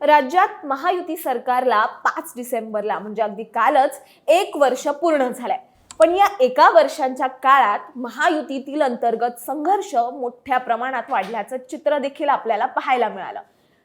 राज्यात महायुती सरकारला पाच डिसेंबरला म्हणजे अगदी कालच एक वर्ष पूर्ण झालंय. पण या एका वर्षांच्या काळात महायुतीतील अंतर्गत संघर्ष मोठ्या प्रमाणात वाढल्याचं चित्र देखील आपल्याला पाहायला मिळालं.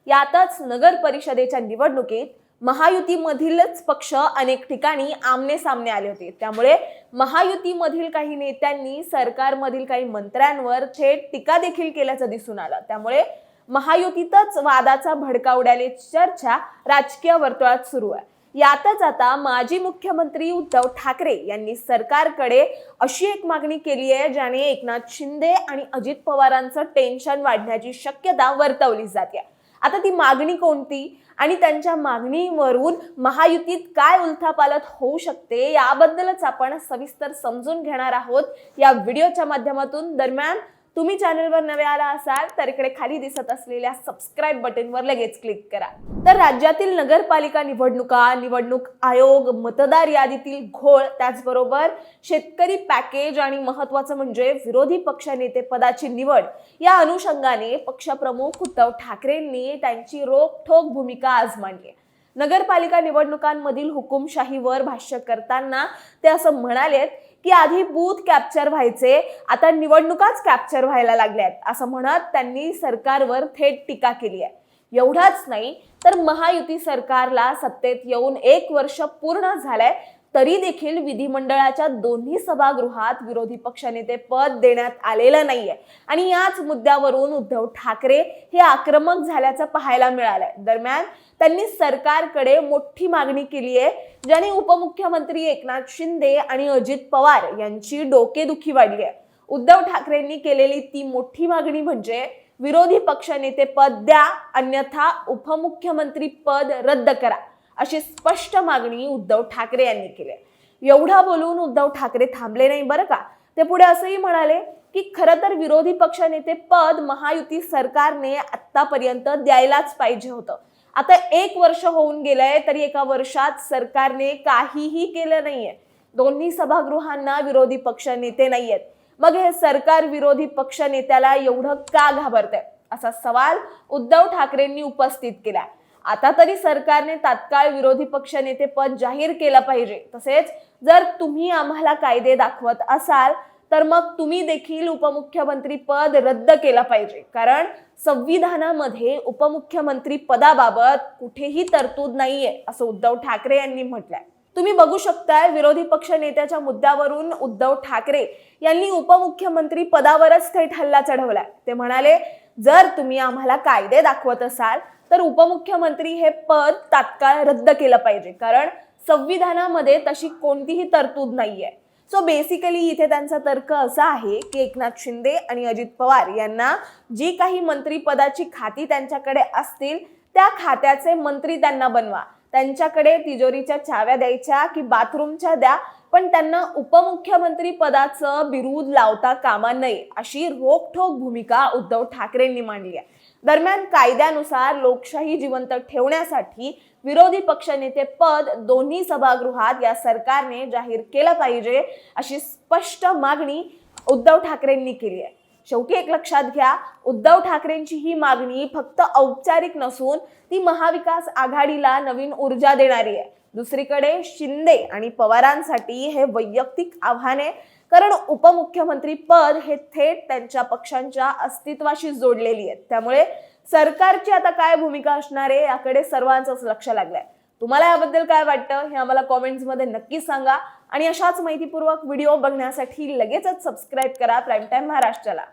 यातच नगर परिषदेच्या निवडणुकीत महायुतीमधीलच पक्ष अनेक ठिकाणी आमने सामने आले होते. त्यामुळे महायुतीमधील काही नेत्यांनी सरकारमधील काही मंत्र्यांवर थेट टीका देखील केल्याचं दिसून आलं. त्यामुळे महायुतीतच वादाचा भडका उडाली चर्चा राजकीय वर्तुळात सुरू आहे. यातच आता माजी मुख्यमंत्री उद्धव ठाकरे यांनी सरकारकडे अशी एक मागणी केली आहे ज्याने एकनाथ शिंदे आणि अजित पवारांचं टेन्शन वाढण्याची शक्यता वर्तवली जाते. आता ती मागणी कोणती आणि त्यांच्या मागणीवरून महायुतीत काय उलथापालथ होऊ शकते याबद्दलच आपण सविस्तर समजून घेणार आहोत या व्हिडिओच्या माध्यमातून. दरम्यान तुम्ही चॅनलवर नवे आला असाल तर इकडे खाली दिसत असलेल्या सबस्क्राईब बटनवर लगेच क्लिक करा तर राज्यातील नगरपालिका निवडणुका निवडणूक आयोग मतदार यादीतील घोळ त्याचबरोबर शेतकरी पॅकेज आणि महत्वाचं म्हणजे विरोधी पक्षनेते पदाची निवड या अनुषंगाने पक्षप्रमुख उद्धव ठाकरेंनी त्यांची रोखठोक भूमिका आज मांडली आहे. नगरपालिका निवडणुकांमधील हुकुमशाहीवर भाष्य करताना ते असं म्हणालेत की आधी बूथ कॅप्चर व्हायचे. आता निवडणुकाच कॅप्चर व्हायला लागल्यात. असं म्हणत त्यांनी सरकारवर थेट टीका केली आहे. एवढाच नाही तर महायुती सरकारला सत्तेत येऊन एक वर्ष पूर्ण झालंय. तरी देखील विधिमंडळाच्या दोन्ही सभागृहात विरोधी पक्षनेते पद देण्यात आलेलं नाहीये. आणि याच मुद्द्यावरून उद्धव ठाकरे हे आक्रमक झाल्याचं पाहायला मिळालंय. दरम्यान त्यांनी सरकारकडे मोठी मागणी केली आहे ज्याने उपमुख्यमंत्री एकनाथ शिंदे आणि अजित पवार यांची डोकेदुखी वाढली आहे उद्धव ठाकरेंनी केलेली ती मोठी मागणी म्हणजे विरोधी पक्षनेते पद द्या अन्यथा उपमुख्यमंत्री पद रद्द करा. अशी स्पष्ट मागणी उद्धव ठाकरे यांनी केली. आहे. एवढा बोलून उद्धव ठाकरे थांबले नाही बरं का? ते पुढे असंही म्हणाले की खरं तर विरोधी पक्षनेते पद महायुती सरकारने आतापर्यंत द्यायलाच पाहिजे होतं. आता एक वर्ष होऊन गेलंय तरी एका वर्षात सरकारने काहीही केलं नाहीये. दोन्ही सभागृहांना विरोधी पक्ष नेते नाहीयेत. मग हे सरकार विरोधी पक्ष नेत्याला एवढं का घाबरतंय? असा सवाल उद्धव ठाकरेंनी उपस्थित केला. आता तरी सरकारने तात्काळ विरोधी पक्ष नेते पद जाहीर केलं पाहिजे. तसेच जर तुम्ही आम्हाला कायदे दाखवत असाल तर मग तुम्ही देखील उपमुख्यमंत्री पद रद्द केलं पाहिजे. कारण संविधानामध्ये उपमुख्यमंत्री पदाबाबत कुठेही तरतूद नाहीये असं उद्धव ठाकरे यांनी म्हटलंय. तुम्ही बघू शकताय विरोधी पक्ष नेत्याच्या मुद्द्यावरून उद्धव ठाकरे यांनी उपमुख्यमंत्री पदावरच थेट हल्ला चढवलाय. ते म्हणाले जर तुम्ही आम्हाला कायदे दाखवत असाल तर उपमुख्यमंत्री हे पद तात्काळ रद्द केलं पाहिजे. कारण संविधानामध्ये तशी कोणतीही तरतूद नाहीये. सो बेसिकली इथे त्यांचा तर्क असा आहे की एकनाथ शिंदे आणि अजित पवार यांना जी काही मंत्रीपदाची खाती त्यांच्याकडे असतील त्या खात्याचे मंत्री त्यांना बनवा. त्यांच्याकडे तिजोरीच्या चाव्या द्यायच्या की बाथरूमच्या द्या पण त्यांना उपमुख्यमंत्री पदाचं बिरूद लावता कामा नये अशी रोखठोक भूमिका उद्धव ठाकरेंनी मांडली आहे. दरम्यान कायद्यानुसार लोकशाही जिवंत ठेवण्यासाठी विरोधी पक्षनेते पद दोन्ही सभागृहात या सरकारने जाहीर केलं पाहिजे अशी स्पष्ट मागणी उद्धव ठाकरेंनी केली आहे. शेवटी एक लक्षात घ्या उद्धव ठाकरेंची ही मागणी फक्त औपचारिक नसून ती महाविकास आघाडीला नवीन ऊर्जा देणारी आहे. दुसरीकडे शिंदे आणि पवारांसाठी हे वैयक्तिक आव्हाने कारण उपमुख्यमंत्री पद हे थेट त्यांच्या पक्षांच्या अस्तित्वाशी जोडलेली आहेत. त्यामुळे सरकारची आता काय भूमिका असणार आहे याकडे सर्वांचंच लक्ष लागलंय. तुम्हाला याबद्दल काय वाटतं हे आम्हाला कॉमेंट्समध्ये नक्की सांगा. आणि अशाच माहितीपूर्वक व्हिडिओ बघण्यासाठी लगेचच सबस्क्राईब करा प्राईम टाईम महाराष्ट्राला.